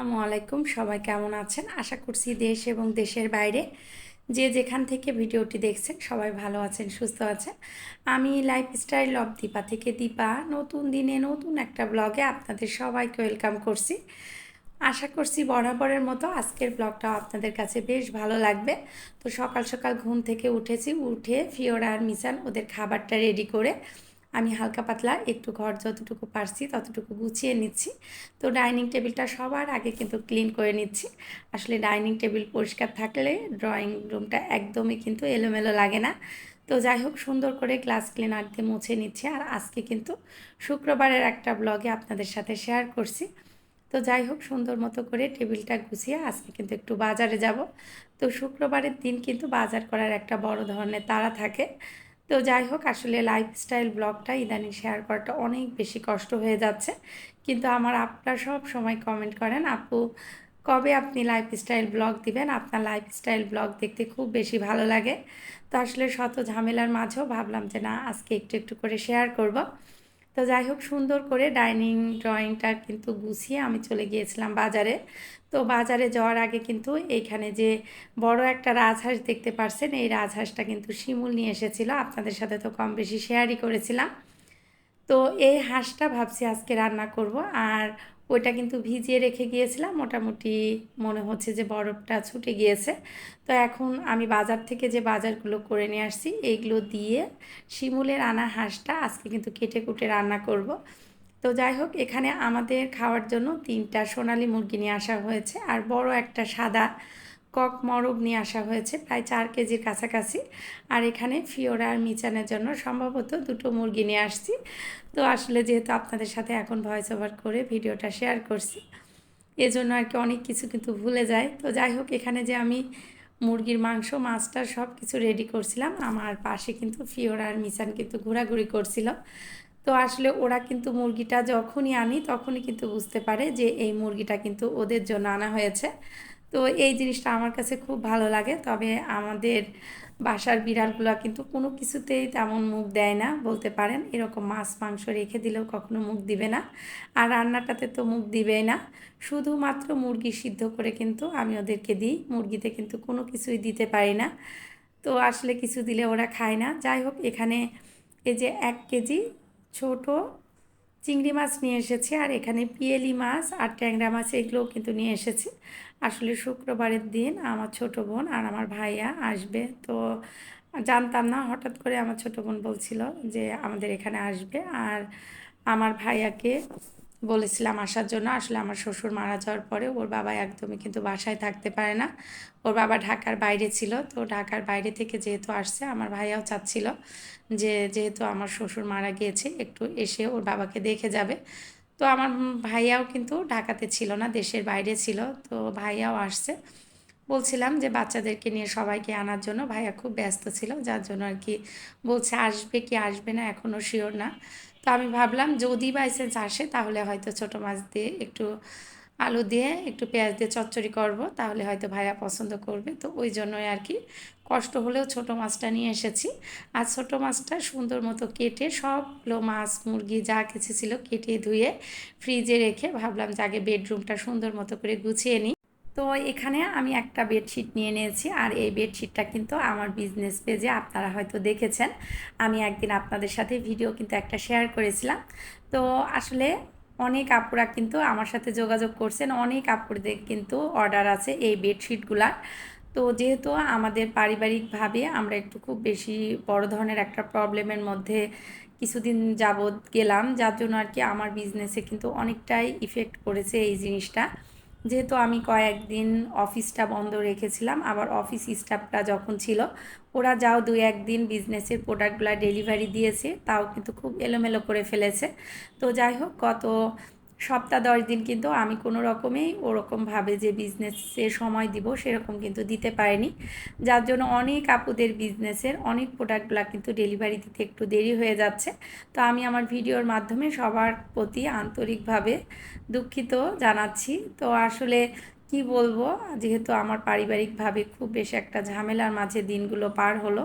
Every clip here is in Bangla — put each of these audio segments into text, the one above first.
আসসালামু আলাইকুম। সবাই কেমন আছেন? আশা করছি দেশ এবং দেশের বাইরে যে যেখান থেকে ভিডিওটি দেখছেন সবাই ভালো আছেন, সুস্থ আছেন। আমি লাইফস্টাইল অফ দীপা থেকে দীপা। নতুন দিনে নতুন একটা ব্লগে আপনাদের সবাইকে ওয়েলকাম করছি। আশা করছি বরাবরের মতো আজকের ব্লগটাও আপনাদের কাছে বেশ ভালো লাগবে। তো সকাল সকাল ঘুম থেকে উঠেছি, উঠে ফিওরা আর মিসান ওদের খাবারটা রেডি করে আমি হালকা পাতলা একটু ঘর যতটুকু পারছি ততটুকু গুছিয়ে নিচ্ছি। তো ডাইনিং টেবিলটা সবার আগে কিন্তু ক্লিন করে নিচ্ছি। আসলে ডাইনিং টেবিল পরিষ্কার থাকলে ড্রয়িং রুমটা একদমই কিন্তু এলোমেলো লাগে না। তো যাই হোক, সুন্দর করে গ্লাস ক্লিনার দিয়ে মুছে নিচ্ছি। আর আজকে কিন্তু শুক্রবারের একটা ব্লগে আপনাদের সাথে শেয়ার করছি। তো যাই হোক, সুন্দর মতো করে টেবিলটা গুছিয়ে আজকে কিন্তু একটু বাজারে যাব। তো শুক্রবারের দিন কিন্তু বাজার করার একটা বড় ধরনের তাড়া থাকে। তো যাই হোক, আসলে লাইফস্টাইল ব্লগটা ইদানিং শেয়ার করাটা অনেক বেশি কষ্ট হয়ে যাচ্ছে। কিন্তু আমার আপনারা সব সময় কমেন্ট করেন, আপু, কবে আপনি লাইফস্টাইল ব্লগ দিবেন? আপনার লাইফস্টাইল ব্লগ দেখতে খুব বেশি ভালো লাগে। তো আসলে শত ঝামেলার মাঝেও ভাবলাম যে, না, আজকে একটু একটু করে শেয়ার করব। তো যাই হোক, সুন্দর করে ডাইনিং ড্রয়িংটা কিন্তু গুছিয়ে আমি চলে গিয়েছিলাম বাজারে। তো বাজারে যাওয়ার আগে কিন্তু এইখানে যে বড় একটা রাজহাঁস দেখতে পারছেন, এই রাজহাঁসটা কিন্তু শিমুল নিয়ে এসেছিল। আপনাদের সাথে তো কম বেশি শেয়ারই করেছিলাম। তো এই হাঁসটা ভাবছি আজকে রান্না করব আর ওইটা কিন্তু ভিজিয়ে রেখে গিয়েছিলাম। মোটামুটি মনে হচ্ছে যে বরফটা ছুটে গিয়েছে। তো এখন আমি বাজার থেকে যে বাজারগুলো করে নিয়ে আসছি, এইগুলো দিয়ে শিমুলের আনা হাঁসটা আজকে কিন্তু কেটে কুটে রান্না করব। তো যাই হোক, এখানে আমাদের খাওয়ার জন্য তিনটা সোনালি মুরগি নিয়ে আসা হয়েছে আর বড় একটা সাদা কক মরগ নিয়ে আসা হয়েছে, প্রায় চার কেজির কাছাকাছি। আর এখানে ফিওরা আর মিচানের জন্য সম্ভবত দুটো মুরগি নিয়ে আসছি। তো আসলে যেহেতু আপনাদের সাথে এখন ভয়েস ওভার করে ভিডিওটা শেয়ার করছি, এজন্য আর কি অনেক কিছু কিন্তু ভুলে যায়। তো যাই হোক, এখানে যে আমি মুরগির মাংস, মাছটা সব কিছু রেডি করছিলাম, আমার পাশে কিন্তু ফিওরা আর মিচান কিন্তু ঘোরাঘুরি করছিল। তো আসলে ওরা কিন্তু মুরগিটা যখনই আনি তখনই কিন্তু বুঝতে পারে যে এই মুরগিটা কিন্তু ওদের জন্য আনা হয়েছে। তো এই জিনিসটা আমার কাছে খুব ভালো লাগে। তবে আমাদের বাসার বিড়ালগুলো কিন্তু কোনো কিছুতেই তেমন মুখ দেয় না, বলতে পারেন। এরকম মাছ, মাংস রেখে দিলেও কখনো মুখ দিবে না। আর রান্নাটাতে তো মুখ দিবেই না। শুধুমাত্র মুরগি সিদ্ধ করে কিন্তু আমি ওদেরকে দিই। মুরগিতে কিন্তু কোনো কিছুই দিতে পারি না। তো আসলে কিছু দিলে ওরা খায় না। যাই হোক, এখানে এই যে এক কেজি ছোট চিংড়ি মাছ নিয়ে এসেছি, আর এখানে পিয়েলি মাছ আর ট্যাংরা মাছ এগুলোও কিন্তু নিয়ে এসেছি। আসলে শুক্রবারের দিন আমার ছোট বোন আর আমার ভাইয়া আসবে, তো জানতাম না, হঠাৎ করে আমার ছোট বোন বলছিল যে আমাদের এখানে আসবে, আর আমার ভাইয়াকে বলেছিলাম আসার জন্য। আসলে আমার শ্বশুর মারা যাওয়ার পরে ওর বাবা একদমই কিন্তু বাসায় থাকতে পারে না। ওর বাবা ঢাকার বাইরে ছিল। তো ঢাকার বাইরে থেকে যেহেতু আসছে, আমার ভাইয়াও চাচ্ছিল যে যেহেতু আমার শ্বশুর মারা গিয়েছে, একটু এসে ওর বাবাকে দেখে যাবে। তো আমার ভাইয়াও কিন্তু ঢাকাতে ছিল না, দেশের বাইরে ছিল। তো ভাইয়াও আসছে। বলছিলাম যে বাচ্চাদেরকে নিয়ে সবাইকে আনার জন্য। ভাইয়া খুব ব্যস্ত ছিল, যার জন্য আর কি বলছে, আসবে কি আসবে না? এখনও শিওর না। তো আমি ভাবলাম যদি বাইসেন্স আসে, তাহলে হয়তো ছোটো মাছ দিয়ে একটু আলু দিয়ে একটু পেঁয়াজ দিয়ে চচ্চড়ি করব, তাহলে হয়তো ভাইয়া পছন্দ করবে। তো ওই জন্যই আর কি কষ্ট হলেও ছোট মাছটা নিয়ে এসেছি। আর ছোট মাছটা সুন্দর মতো কেটে সবগুলো মাছ, মুরগি যা কিছু ছিল কেটে ধুয়ে ফ্রিজে রেখে ভাবলাম যে আগে বেডরুমটা সুন্দর মতো করে গুছিয়ে নিই। তো এখানে আমি একটা বেডশিট নিয়ে নিয়েছি আর এই বেডশিটটা কিন্তু আমার বিজনেস পেজে আপনারা হয়তো দেখেছেন। আমি একদিন আপনাদের সাথে ভিডিও কিন্তু একটা শেয়ার করেছিলাম। তো আসলে অনেক আপুরা কিন্তু আমার সাথে যোগাযোগ করছেন, অনেক আপুরদের কিন্তু অর্ডার আছে এই বেডশিটগুলার তো যেহেতু আমাদের পারিবারিকভাবে আমরা একটু খুব বেশি বড় ধরনের একটা প্রবলেমের মধ্যে কিছুদিন যাবৎ গেলাম, যার জন্য আর কি আমার বিজনেসে কিন্তু অনেকটাই ইফেক্ট করেছে এই জিনিসটা। যেহেতু আমি কয়েকদিন অফিসটা বন্ধ রেখেছিলাম, আবার অফিস স্টাফটা যখন ছিল, ওরা যাও দু একদিন বিজনেসের প্রোডাক্টগুলো ডেলিভারি দিয়েছে, তাও কিন্তু খুব এলোমেলো করে ফেলেছে। তো যাই হোক, গত সপ্তাহ, দশ দিন কিন্তু আমি কোনো রকমেই ওরকমভাবে যে বিজনেসে সময় দিব সেরকম কিন্তু দিতে পারিনি। যার জন্য অনেক আপুদের বিজনেসের অনেক প্রোডাক্টগুলো কিন্তু ডেলিভারি দিতে একটু দেরি হয়ে যাচ্ছে। তো আমি আমার ভিডিওর মাধ্যমে সবার প্রতি আন্তরিকভাবে দুঃখিত জানাচ্ছি। তো আসলে কি বলব, যেহেতু আমার পারিবারিকভাবে খুব বেশি একটা ঝামেলার মাঝে দিনগুলো পার হলো,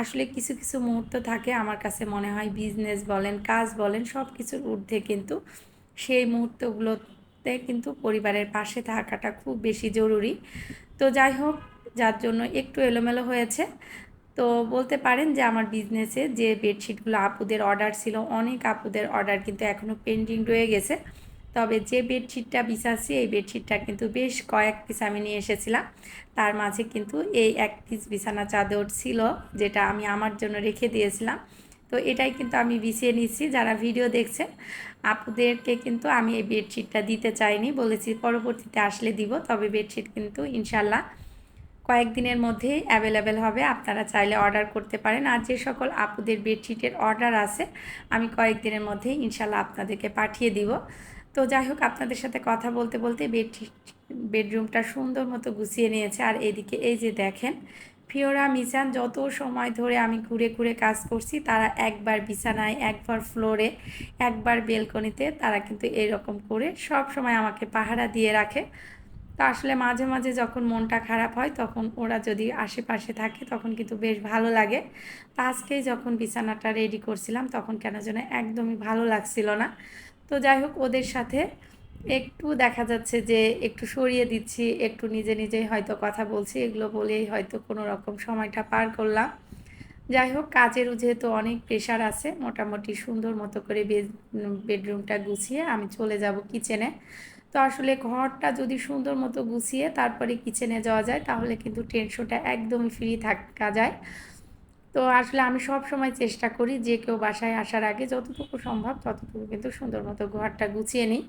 আসলে কিছু কিছু মুহূর্ত থাকে আমার কাছে মনে হয় বিজনেস বলেন, কাজ বলেন সব কিছুর ঊর্ধ্বে কিন্তু সেই মুহূর্তগুলোতে কিন্তু পরিবারের পাশে থাকাটা খুব বেশি জরুরি। তো যাই হোক, যার জন্য একটু এলোমেলো হয়েছে। তো বলতে পারেন যে আমার বিজনেসে যে বেডশিটগুলো আপুদের অর্ডার ছিল, অনেক আপুদের অর্ডার কিন্তু এখনও পেন্ডিং রয়ে গেছে। তবে যে বেডশিটটা বিছাচ্ছি, এই বেডশিটটা কিন্তু বেশ কয়েক পিস আমি নিয়ে এসেছিলাম। তার মাঝে কিন্তু এই এক পিস বিছানা চাদর ছিল, যেটা আমি আমার জন্য রেখে দিয়েছিলাম। তো এটাই কিন্তু আমি বিছিয়ে নিচ্ছি, যারা ভিডিও দেখছে আপুদেরকে কিন্তু আমি এই বেডশিটটা দিতে চাইনি, বলেছি পরবর্তীতে আসলে দিব, তবে বেডশিট কিন্তু ইনশাল্লাহ কয়েকদিনের মধ্যেই অ্যাভেলেবেল হবে, আপনারা চাইলে অর্ডার করতে পারেন। আর যে সকল আপুদের বেডশিটের অর্ডার আছে, আমি কয়েকদিনের মধ্যেই ইনশাল্লাহ আপনাদেরকে পাঠিয়ে দিব। তো যাই হোক, আপনাদের সাথে কথা বলতে বলতে বেডশিট বেডরুমটা সুন্দর মতো গুছিয়ে নিয়েছে। আর এদিকে এই যে দেখেন ফিওরা মিসান যত সময় ধরে আমি ঘুরে ঘুরে কাজ করছি, তারা একবার বিছানায়, একবার ফ্লোরে, একবার বেলকনিতে, তারা কিন্তু এরকম করে সব সময় আমাকে পাহারা দিয়ে রাখে। তো আসলে মাঝে মাঝে যখন মনটা খারাপ হয়, তখন ওরা যদি আশেপাশে থাকে, তখন কিন্তু বেশ ভালো লাগে। তো আজকেই যখন বিছানাটা রেডি করছিলাম, তখন কেন যেন একদমই ভালো লাগছিল না। তো যাই হোক, ওদের সাথে একটু দেখা যাচ্ছে যে একটু সরিয়ে দিচ্ছি, একটু নিজে নিজেই হয়তো কথা বলছি, এগুলো বলেই হয়তো কোনো রকম সময়টা পার করলাম। যাই হোক, কাজের যেহেতু অনেক প্রেশার আছে, মোটামুটি সুন্দর মতো করে বেডরুমটা গুছিয়ে আমি চলে যাব কিচেনে তো আসলে ঘরটা যদি সুন্দর মতো গুছিয়ে তারপরে কিচেনে যাওয়া যায়, তাহলে কিন্তু টেনশনটা একদমই ফ্রি থাকা যায়। তো আসলে আমি সব সময় চেষ্টা করি যে কেউ বাসায় আসার আগে যতটুকু সম্ভব ততটুকু কিন্তু সুন্দর মতো ঘরটা গুছিয়ে নিই।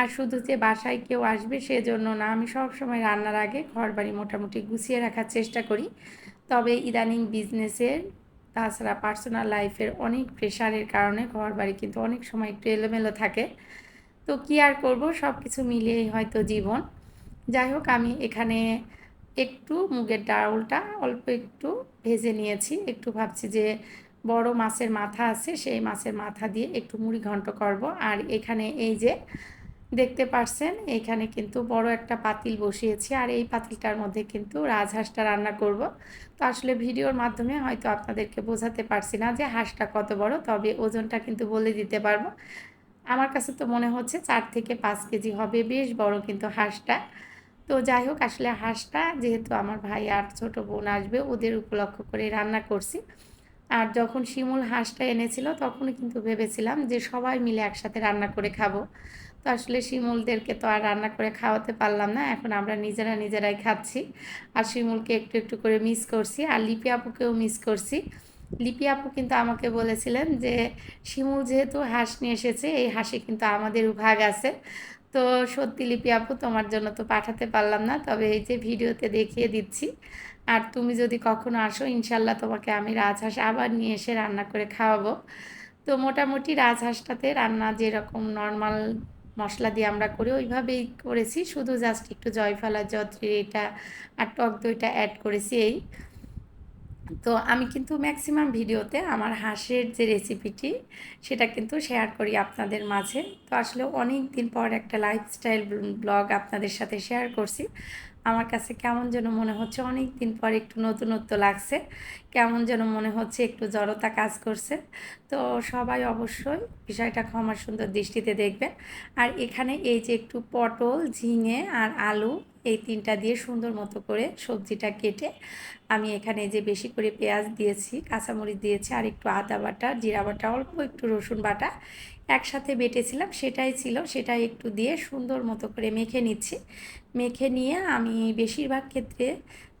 আর শুধু যে বাসায় কেউ আসবে সেজন্য না, আমি সব সময় রান্নার আগে ঘর বাড়ি মোটামুটি গুছিয়ে রাখার চেষ্টা করি। তবে ইদানিং বিজনেসের তাছাড়া পার্সোনাল লাইফের অনেক প্রেশারের কারণে ঘর বাড়ি কিন্তু অনেক সময় একটু এলোমেলো থাকে। তো কী আর করব? সব কিছু মিলিয়েই হয়তো জীবন। যাই হোক, আমি এখানে একটু মুগের ডাউলটা অল্প একটু ভেজে নিয়েছি। একটু ভাবছি যে বড় মাছের মাথা আছে, সেই মাছের মাথা দিয়ে একটু মুড়ি ঘন্ট করব। আর এখানে এই যে দেখতে পারছেন, এখানে কিন্তু বড় একটা পাতিল বসিয়েছি। আর এই পাতিলটার মধ্যে কিন্তু রাজহাঁসটা রান্না করব। তো আসলে ভিডিওর মাধ্যমে হয়তো আপনাদেরকে বোঝাতে পারছি না যে হাঁসটা কত বড়, তবে ওজনটা কিন্তু বলে দিতে পারব। আমার কাছে তো মনে হচ্ছে চার থেকে পাঁচ কেজি হবে, বেশ বড় কিন্তু হাঁসটা। তো যাই হোক, আসলে হাঁসটা যেহেতু আমার ভাই আর ছোট বোন আসবে, ওদের উপলক্ষ করে রান্না করছি। আর যখন শিমুল হাঁসটা এনেছিল তখন কিন্তু ভেবেছিলাম যে সবাই মিলে একসাথে রান্না করে খাব। তো আসলে শিমুলদেরকে তো আর রান্না করে খাওয়াতে পারলাম না, এখন আমরা নিজেরা নিজেরাই খাচ্ছি। আর শিমুলকে একটু একটু করে মিস করছি, আর লিপি আপুকেও মিস করছি। লিপি আপু কিন্তু আমাকে বলেছিলেন যে, শিমুল যেহেতু হাঁস নিয়ে এসেছে, এই হাঁসে কিন্তু আমাদেরও ভাগ আছে। তো সত্যি লিপি আপু, তোমার জন্য তো পাঠাতে পারলাম না, তবে এই যে ভিডিওতে দেখিয়ে দিচ্ছি। আর তুমি যদি কখনো আসো ইনশাল্লাহ তোমাকে আমি রাজহাঁস আবার নিয়ে এসে রান্না করে খাওয়াবো। তো মোটামুটি রাজহাঁসটাতে রান্না যেরকম নর্মাল মশলা দিয়ে আমরা করি, ওইভাবেই করেছি। শুধু জাস্ট একটু জয়ফালা জত্রি, এটা আর টক দইটা অ্যাড করেছি এই। তো আমি কিন্তু ম্যাক্সিমাম ভিডিওতে আমার হাঁসের যে রেসিপিটি সেটা কিন্তু শেয়ার করি আপনাদের মাঝে। তো আসলে অনেক দিন পর একটা লাইফস্টাইল ব্লগ আপনাদের সাথে শেয়ার করছি। আমার কাছে কেমন যেন মনে হচ্ছে অনেক দিন পর একটু নতুনত্ব লাগছে, কেমন যেন মনে হচ্ছে একটু জড়তা কাজ করছে। তো সবাই অবশ্যই বিষয়টা ক্ষমার সুন্দর দৃষ্টিতে দেখবেন। আর এখানে এই যে একটু পটল, ঝিঙে আর আলু, এই তিনটা দিয়ে সুন্দর মতো করে সবজিটা কেটে আমি এখানে যে বেশি করে পেঁয়াজ দিয়েছি, কাঁচামরিচ দিয়েছি, আর একটু আদা বাটা, জিরা বাটা, অল্প একটু রসুন বাটা একসাথে বেটেছিলাম, সেটাই ছিল সেটা একটু দিয়ে সুন্দর মতো করে মেখে নিচ্ছি। মেখে নিয়ে আমি বেশিরভাগ ক্ষেত্রে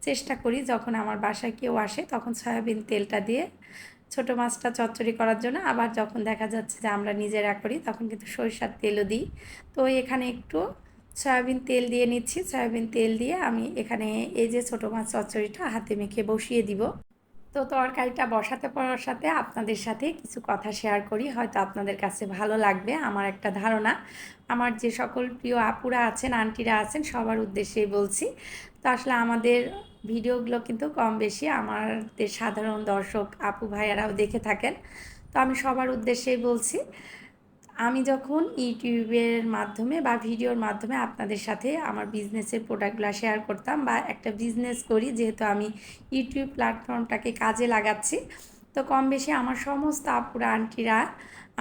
চেষ্টা করি, যখন আমার বাসায় কেউ আসে, তখন সয়াবিন তেলটা দিয়ে ছোট মাছটা চচ্চড়ি করার জন্য। আবার যখন দেখা যাচ্ছে যে আমরা নিজেরা করি, তখন কিন্তু সরিষার তেলও দিই। তো এখানে একটু সয়াবিন তেল দিয়ে নিচ্ছি। সয়াবিন তেল দিয়ে আমি এখানে এই যে ছোটো মাছ চচ্চড়িটা হাতে মেখে বসিয়ে দিব। তো তরকারিটা বসাতে বসাতে আপনাদের সাথে কিছু কথা শেয়ার করি। হয়তো আপনাদের কাছে ভালো লাগবে আমার একটা ধারণা। আমার যে সকল প্রিয় আপুরা আছেন, আন্টিরা আছেন, সবার উদ্দেশ্যেই বলছি। তো আসলে আমাদের ভিডিওগুলো কিন্তু কম বেশি আমাদের সাধারণ দর্শক, আপু ভাইয়ারাও দেখে থাকেন। তো আমি সবার উদ্দেশ্যেই বলছি আমি যখন ইউটিউবের মাধ্যমে বা ভিডিওর মাধ্যমে আপনাদের সাথে আমার বিজনেসের প্রোডাক্টগুলো শেয়ার করতাম বা একটা বিজনেস করি, যেহেতু আমি ইউটিউব প্ল্যাটফর্মটাকে কাজে লাগাচ্ছি তো কম বেশি আমার সমস্ত আপুরা, আন্টিরা,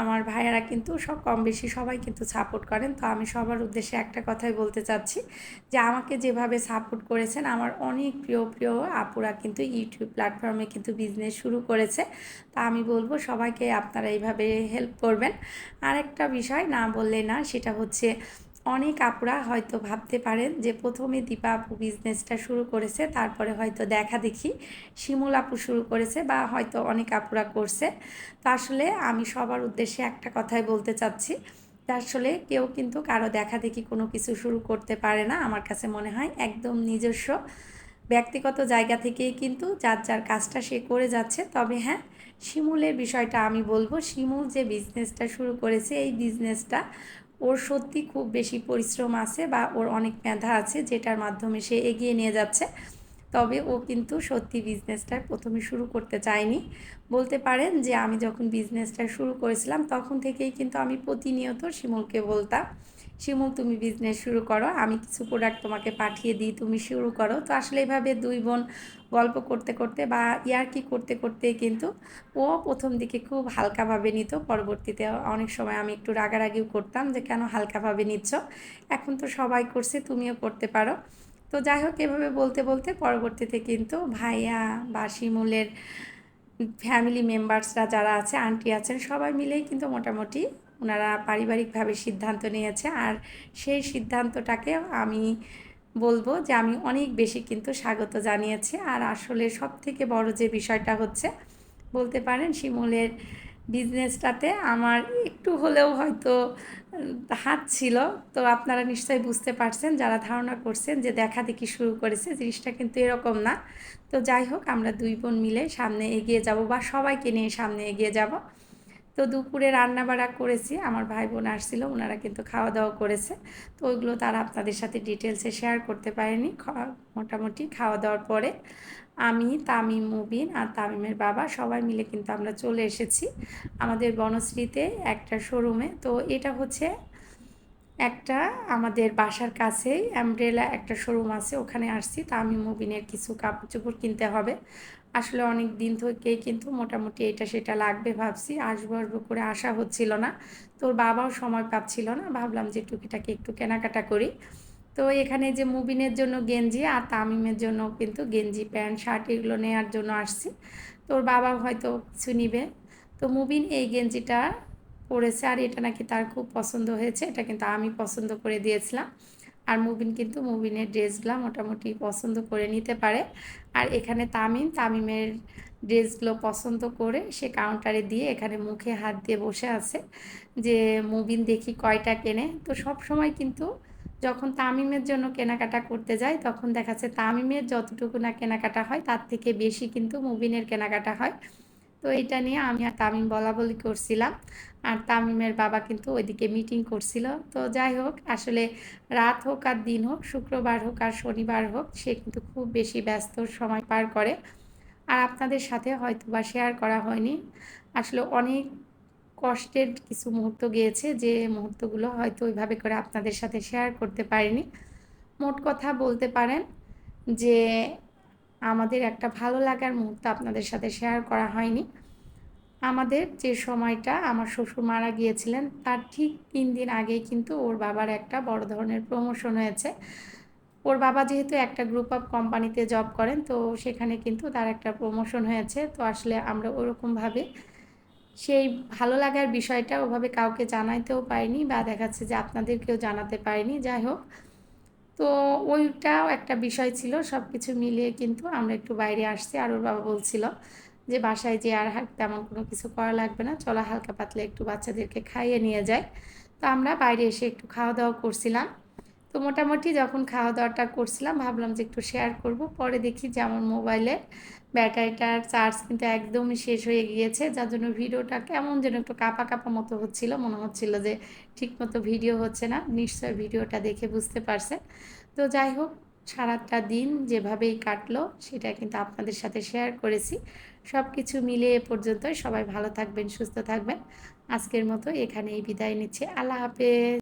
আমার ভাইয়েরা কিন্তু সব কম বেশি সবাই কিন্তু সাপোর্ট করেন। তো আমি সবার উদ্দেশ্যে একটা কথাই বলতে চাচ্ছি যে আমাকে যেভাবে সাপোর্ট করেছেন, আমার অনেক প্রিয় প্রিয় আপুরা কিন্তু ইউটিউব প্ল্যাটফর্মে কিন্তু বিজনেস শুরু করেছে। তা আমি বলব সবাইকে আপনারা এইভাবে হেল্প করবেন। আর একটা বিষয় না বললে না, সেটা হচ্ছে অনেক আপুরা হয়তো ভাবতে পারেন যে প্রথমে দীপা আপু বিজনেসটা শুরু করেছে, তারপরে হয়তো দেখা দেখি শিমুল আপু শুরু করেছে বা হয়তো অনেক আপুরা করছে। তো আসলে আমি সবার উদ্দেশ্যে একটা কথাই বলতে চাচ্ছি আসলে কেউ কিন্তু কারও দেখা দেখি কোনো কিছু শুরু করতে পারে না আমার কাছে মনে হয়, একদম নিজস্ব ব্যক্তিগত জায়গা থেকেই কিন্তু যার যার কাজটা সে করে যাচ্ছে। তবে হ্যাঁ শিমুলের বিষয়টা আমি বলব, শিমুল যে বিজনেসটা শুরু করেছে, এই বিজনেসটা ওর সত্যি খুব বেশি পরিশ্রম আছে বা ওর অনেক মেধা আছে যেটার মাধ্যমে সে এগিয়ে নিয়ে যাচ্ছে। তবে ও কিন্তু সত্যি বিজনেসটা প্রথমে শুরু করতে চায়নি। বলতে পারেন যে আমি যখন বিজনেসটা শুরু করেছিলাম, তখন থেকেই কিন্তু আমি প্রতিনিয়ত শিমুলকে বলতাম, শিমুল, তুমি বিজনেস শুরু করো, আমি কিছু প্রোডাক্ট তোমাকে পাঠিয়ে দিই, তুমি শুরু করো। তো আসলে এভাবে দুই বোন গল্প করতে করতে বা ইয়ার্কি করতে করতে কিন্তু ও প্রথম দিকে খুব হালকাভাবে নিত। পরবর্তীতে অনেক সময় আমি একটু রাগারাগিও করতাম যে, কেন হালকাভাবে নিচ্ছ? এখন তো সবাই করছে, তুমিও করতে পারো। তো যাই হোক এভাবে বলতে বলতে পরবর্তীতে কিন্তু ভাইয়া বা শিমুলের ফ্যামিলি মেম্বার্সরা যারা আছে আন্টি আছেন, সবাই মিলেই কিন্তু মোটামুটি ওনারা পারিবারিকভাবে সিদ্ধান্ত নিয়েছে। আর সেই সিদ্ধান্তটাকে আমি বলব যে, আমি অনেক বেশি কিন্তু স্বাগত জানিয়েছি। আর আসলে সব থেকে বড় যে বিষয়টা হচ্ছে, বলতে পারেন শিমুলের বিজনেসটাতে আমার একটু হলেও হয়তো হাত ছিল। তো আপনারা নিশ্চয়ই বুঝতে পারছেন, যারা ধারণা করছেন যে দেখা দেখি শুরু করেছে, জিনিসটা কিন্তু এরকম না। তো যাই হোক, আমরা দুই বোন মিলে সামনে এগিয়ে যাব বা সবাইকে নিয়ে সামনে এগিয়ে যাব। তো দুপুরে রান্না বাড়া করেছি, আমার ভাই বোন আসছিল, ওনারা কিন্তু খাওয়া দাওয়া করেছে। তো ওইগুলো তারা আপনাদের সাথে ডিটেলসে শেয়ার করতে পারেনি মোটামুটি খাওয়া দাওয়ার পরে। আমি, তামিম, মুবিন আর তামিমের বাবা সবাই মিলে কিন্তু আমরা চলে এসেছি আমাদের বনশ্রীতে একটা শোরুমে। তো এটা হচ্ছে একটা আমাদের বাসার কাছেই অ্যাম্ব্রেলা একটা শোরুম আছে, ওখানে আসছি। তামিম, মুবিনের কিছু কাপড় চোপড় কিনতে হবে। আসলে অনেক দিন থেকেই কিন্তু মোটামুটি এটা সেটা লাগবে ভাবছি। আসব আসব করে আসা হচ্ছিল না। তোর বাবাও সময় পাচ্ছিল না, ভাবলাম যে টুকিটাকে একটু কেনাকাটা করি। তো এখানে যে মুবিনের জন্য গেঞ্জি আর তামিমের জন্য কিন্তু গেঞ্জি প্যান্ট, শার্ট এগুলো নেওয়ার জন্য আসছি। তোর বাবা হয়তো কিছু নিবে। তো মুবিন এই গেঞ্জিটা পরেছে আর এটা নাকি তার খুব পছন্দ হয়েছে, এটা কিন্তু আমি পছন্দ করে দিয়েছিলাম। আর মুবিন কিন্তু মুবিনের ড্রেসগুলো মোটামুটি পছন্দ করে নিতে পারে। আর এখানে তামিম, তামিমের ড্রেসগুলো পছন্দ করে সে কাউন্টারে দিয়ে এখানে মুখে হাত দিয়ে বসে আছে যে মুবিন দেখি কয়টা কেনে। তো সব সময় কিন্তু যখন তামিমের জন্য কেনাকাটা করতে যাই তখন দেখা যাচ্ছে তামিমের যতটুকু না কেনাকাটা হয়, তার থেকে বেশি কিন্তু মুবিনের কেনাকাটা হয়। তো এটা নিয়ে আমি আর তামিম বলা বলি করছিলাম। আর তামিমের বাবা কিন্তু ওইদিকে মিটিং করছিল। তো যাই হোক, আসলে রাত হোক আর দিন হোক, শুক্রবার হোক আর শনিবার হোক, সে কিন্তু খুব বেশি ব্যস্ত সময় পার করে। আর আপনাদের সাথে হয়তো বা শেয়ার করা হয়নি। আসলে অনেক কষ্টের কিছু মুহূর্ত গিয়েছে যে মুহূর্তগুলো হয়তো ওইভাবে করে আপনাদের সাথে শেয়ার করতে পারিনি। মোট কথা বলতে পারেন যে আমাদের একটা ভালো লাগার মুহূর্ত আপনাদের সাথে শেয়ার করা হয়নি। আমাদের যে সময়টা আমার শ্বশুর মারা গিয়েছিলেন, তার ঠিক তিন দিন আগেই কিন্তু ওর বাবার একটা বড় ধরনের প্রমোশন হয়েছে। ওর বাবা যেহেতু একটা গ্রুপ অফ কোম্পানিতে জব করেন, তো সেখানে কিন্তু তার একটা প্রমোশন হয়েছে। তো আসলে আমরা ওরকমভাবে সেই ভালো লাগার বিষয়টা ওভাবে কাউকে জানাইতেও পারিনি বা দেখাচ্ছে যে আপনাদেরকেও জানাতে পারিনি, যাই হোক। তো ওইটাও একটা বিষয় ছিল সব কিছু মিলিয়ে কিন্তু আমরা একটু বাইরে আসছি। আর ওর বাবা বলছিল যে বাসায় যে আর তেমন কোনো কিছু করা লাগবে না, চলো হালকা পাতলা একটু বাচ্চাদেরকে খাইয়ে নিয়ে যায় তো আমরা বাইরে এসে একটু খাওয়া দাওয়া করছিলাম। তো মোটামুটি যখন খাওয়া দাওয়াটা করছিলাম, ভাবলাম যে একটু শেয়ার করব। পরে দেখি যে আমার মোবাইলে ব্যাটারিটার চার্জ কিন্তু একদমই শেষ হয়ে গিয়েছে। যার জন্য ভিডিওটা কেমন যেন একটু কাপা কাপা মতো হচ্ছিল। মনে হচ্ছিল যে ঠিকমতো ভিডিও হচ্ছে না। নিশ্চয় ভিডিওটা দেখে বুঝতে পারছে। তো যাই হোক, সারাটা দিন যেভাবেই কাটলো, সেটা কিন্তু আপনাদের সাথে শেয়ার করেছি। সব কিছু মিলে এ পর্যন্তই। সবাই ভালো থাকবেন, সুস্থ থাকবেন। আজকের মতো এখানেই বিদায় নিচ্ছে। আল্লাহ হাফেজ।